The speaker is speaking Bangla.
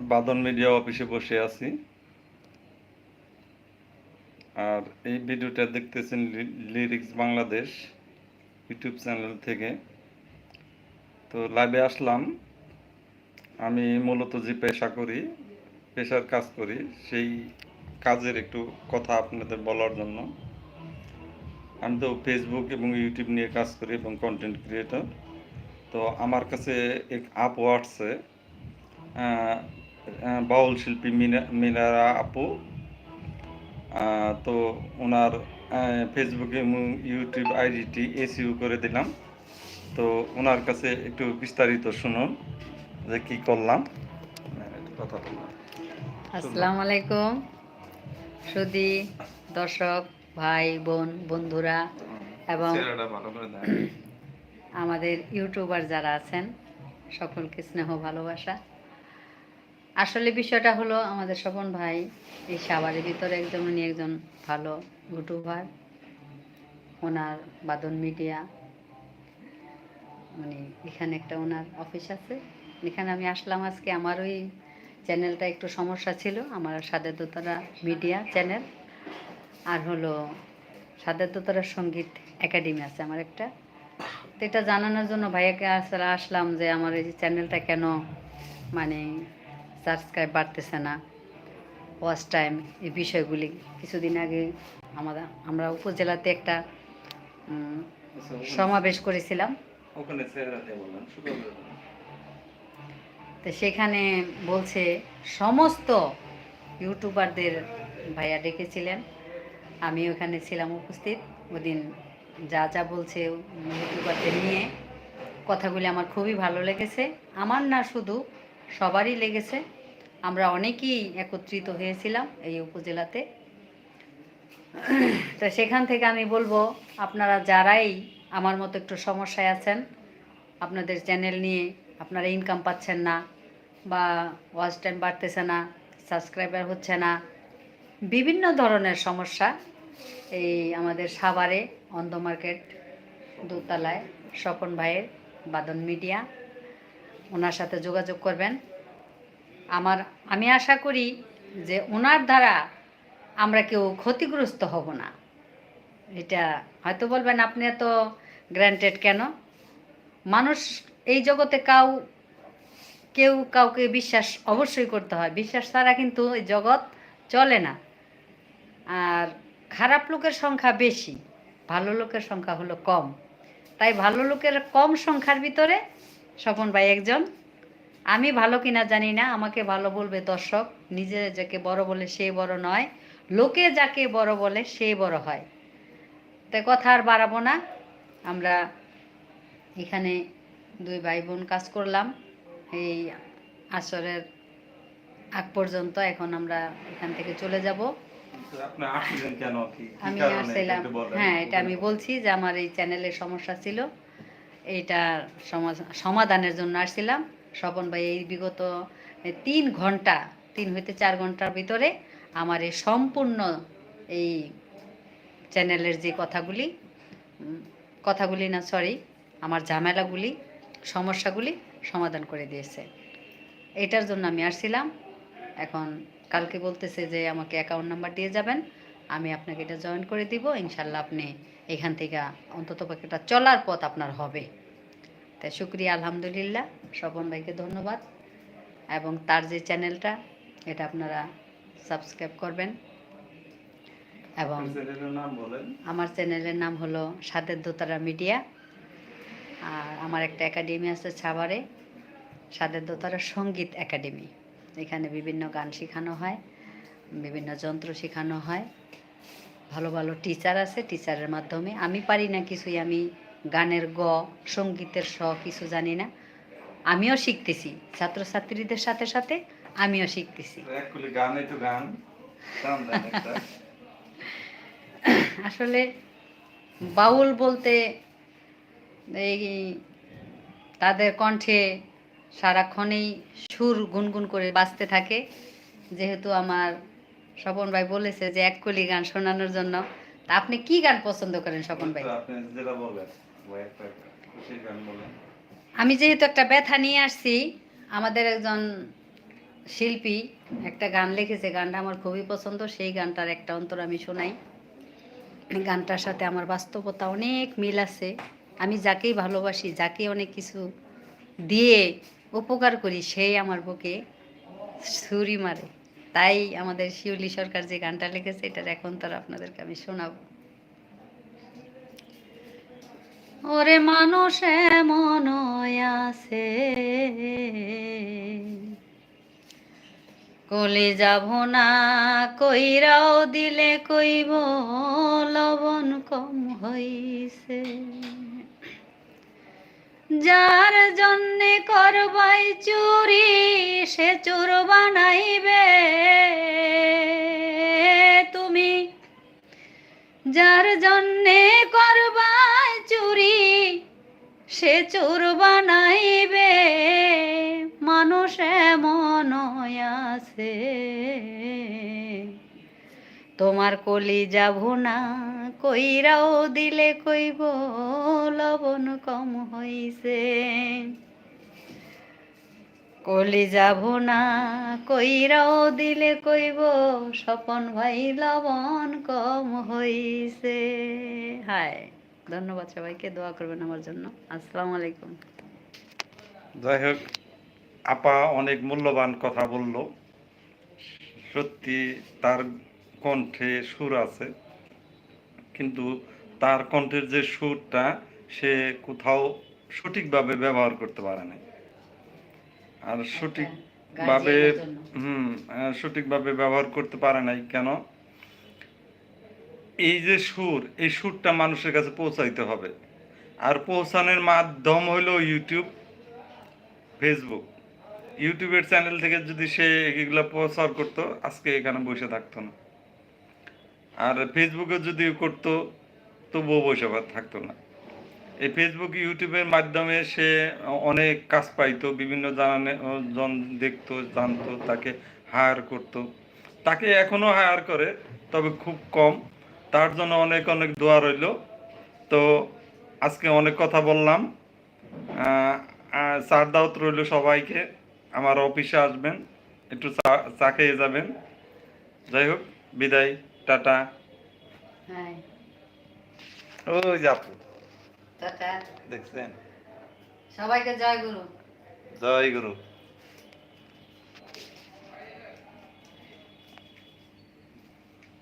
বাদন মিডিয়া অফিসে বসে আছি। আর এই ভিডিওটা দেখতেছেন লিরিক্স বাংলাদেশ ইউটিউব চ্যানেল থেকে। তো লাইভে আসলাম। আমি মূলত যে পেশা করি পেশার কাজ করি সেই কাজের একটু কথা আপনাদের বলার জন্য। আমি তো ফেসবুক এবং ইউটিউব নিয়ে কাজ করি এবং কন্টেন্ট ক্রিয়েটর তো আমার কাছে এক আপ আসছে। আহ, আহ, বাউল শিল্পী মিনা মিনারা আপু। তো ওনার ফেসবুকে এবং ইউটিউব আইডিটি এসইউ করে দিলাম। তো ওনার কাছে একটু বিস্তারিত শুনুন যে কি করলাম। একটু কথা আসসালামু আলাইকুম। সুদি দর্শক ভাই বোন বন্ধুরা এবং আমাদের ইউটিউবার যারা আছেন সকলকে স্নেহ ভালোবাসা। আসলে বিষয়টা হলো আমাদের স্বপন ভাই এই সাভারের ভিতরে একজন, উনি একজন ভালো ইউটিউবার। ওনার বাদন মিডিয়া। মানে এখানে একটা ওনার অফিস আছে। এখানে আমি আসলাম আজকে। আমার ওই চ্যানেলটা একটু সমস্যা ছিল। আমার সাদের দোতারা মিডিয়া চ্যানেল। আর হলো সাদের দোতারা সংগীত একাডেমি আছে আমার একটা। তো এটা জানানোর জন্য ভাইয়াকে আসলে আসলাম যে আমার এই চ্যানেলটা কেন মানে সাবস্ক্রাইব বাড়তেছে না। ওয়াচ টাইম এই বিষয়গুলি কিছুদিন আগে আমরা আমরা উপজেলাতে একটা সমাবেশ করেছিলাম। তো সেখানে বলছে সমস্ত ইউটিউবারদের ভাইয়া ডেকেছিলেন। আমি ওখানে ছিলাম উপস্থিত। ওদিন যা যা বলছে ইউটিউবারদের নিয়ে কথাগুলি আমার খুবই ভালো লেগেছে। আমার না শুধু সবারই লেগেছে। আমরা অনেকেই একত্রিত হয়েছিলাম এই উপজেলাতে। তো সেখান থেকে আমি বলব, আপনারা যারাই আমার মতো একটু সমস্যায় আছেন, আপনাদের চ্যানেল নিয়ে আপনারা ইনকাম পাচ্ছেন না বা ওয়াচ টাইম বাড়তেছে না সাবস্ক্রাইবার হচ্ছে না, বিভিন্ন ধরনের সমস্যা এই আমাদের সাভারে, অন্ধ মার্কেট দোতলায়, স্বপন ভাইয়ের বাদন মিডিয়া ওনার সাথে যোগাযোগ করবেন। আমার, আমি আশা করি যে ওনার দ্বারা আমরা কেউ ক্ষতিগ্রস্ত হব না। এটা হয়তো বলবেন, আপনি এত গ্র্যান্টেড কেন? মানুষ এই জগতে কাউ, কেউ কাউকে বিশ্বাস অবশ্যই করতে হয়। বিশ্বাস ছাড়া কিন্তু এই জগৎ চলে না। আর খারাপ লোকের সংখ্যা বেশি, ভালো লোকের সংখ্যা হলো কম। তাই ভালো লোকের কম সংখ্যার ভিতরে স্বপন ভাই একজন। আমি ভালো কিনা জানি না আমাকে ভালো বলবে দর্শক। নিজে যাকে বড় বলে সে বড় নয় লোকে যাকে বড় বলে সে বড় হয়। তো কথা আর বাড়াবো না। আমরা এখানে দুই ভাই বোন কাজ করলাম। এই আসরের আগ পর্যন্ত এখন আমরা এখান থেকে চলে যাব। আমি আসছিলাম। হ্যাঁ এটা আমি বলছি যে আমার এই চ্যানেলের সমস্যা ছিল। এইটা সমা- সমাধানের জন্য আসছিলাম। স্বপন ভাই এই বিগত তিন ঘণ্টা, তিন হইতে চার ঘণ্টার ভিতরে আমার এই সম্পূর্ণ এই চ্যানেলের যে কথাগুলি কথাগুলি না সরি আমার ঝামেলাগুলি, সমস্যাগুলি সমাধান করে দিয়েছে। এটার জন্য আমি আসছিলাম। এখন কালকে বলতেছে যে আমাকে অ্যাকাউন্ট নাম্বার দিয়ে যাবেন। আমি আপনাকে এটা জয়েন করে দিব। ইনশাল্লাহ আপনি এখান থেকে অন্তত এটা চলার পথ আপনার হবে। তাই শুক্রিয়া আলহামদুলিল্লাহ। স্বপন ভাইকে ধন্যবাদ। এবং তার যে চ্যানেলটা এটা আপনারা সাবস্ক্রাইব করবেন। এবং আমার চ্যানেলের নাম হলো সাদের দোতারা মিডিয়া। আর আমার একটা একাডেমি আছে ছাবারে সাদের দোতারা সংগীত একাডেমি। এখানে বিভিন্ন গান শেখানো হয় বিভিন্ন যন্ত্র শেখানো হয়। ভালো ভালো টিচার আছে টিচারের মাধ্যমে। আমি পারি না কিছুই আমি গানের গ সঙ্গীতের স কিছু জানি না। আমিও শিখতেছি ছাত্রছাত্রীদের সাথে সাথে আমিও শিখতেছি। আসলে বাউল বলতে এই তাদের কণ্ঠে সারাক্ষণেই সুর গুনগুন করে বাজতে থাকে। যেহেতু আমার স্বপন ভাই বলেছে যে এক কলি গান শোনানোর জন্য। তা আপনি কি গান পছন্দ করেন স্বপন ভাই? আমি যেহেতু একটা ব্যথা নিয়ে আসছি আমাদের একজন শিল্পী একটা গান লিখেছে গানটা আমার খুবই পছন্দ সেই গানটার একটা অন্তর আমি শোনাই। গানটার সাথে আমার বাস্তবতা অনেক মিল আছে। আমি যাকেই ভালোবাসি যাকে অনেক কিছু দিয়ে উপকার করি সেই আমার বুকে ছুরি মারে। তাই আমাদের শিউলি সরকার যে গানটা লিখেছে, এটার এখন তার আপনাদেরকে আমি শোনাবো। ওরে মানুষ এমন আছে, কলে যাব না, কইরাও দিলে কইব, লবণ কম হইছে। যার জন্যে করবাই চুরি, সে চোর বানাইবে। তুমি যার জন্যে করবাই চুরি, সে চোর বানাইবে। মানুষ এমন আছে। তোমার কলি যাব না কইরাও দিলে কইব, লবণ কম হইছে। কলি যাব না কইরাও দিলে কইব, স্বপন ভাই লবণ কম হইছে। হায়, ধন্যবাদ সবাইকে, দোয়া করবেন আমার জন্য। আসসালামু আলাইকুম। যাই হোক, আপা অনেক মূল্যবান কথা বলল। সত্যি তার কণ্ঠে সুর আছে কিন্তু তার কণ্ঠের যে সুরটা সে কোথাও সঠিকভাবে ব্যবহার করতে পারে না আর সঠিকভাবে গার্জিয়ানের জন্য। হুম সঠিকভাবে ব্যবহার করতে পারে নাই কেন? এই যে সুর এই সুরটা মানুষের কাছে পৌঁছাইতে হবে। আর পৌঁছানোর মাধ্যম হলো ইউটিউব ফেসবুক। ইউটিউবের চ্যানেল থেকে যদি সে এগুলো প্রচার করতো আজকে এখানে বসে থাকতো না। আর ফেসবুকে যদি করতো, তবুও বসে থাকতো না। এই ফেসবুক ইউটিউবের মাধ্যমে সে অনেক কাজ পাইতো, বিভিন্ন জানে জন দেখতো, জানতো, তাকে হায়ার করতো। তাকে এখনও হায়ার করে, তবে খুব কম। তার জন্য অনেক অনেক দোয়া রইল। তো আজকে অনেক কথা বললাম। চার দাওয়াত রইল সবাইকে। আমার অফিসে আসবেন, একটু চা চা খেয়ে যাবেন। যাই হোক, বিদায়। টাটা। হ্যাঁ। ওই যাপু টাটা। দেখছেন? সবাইকে জয় গুরু। জয় গুরু।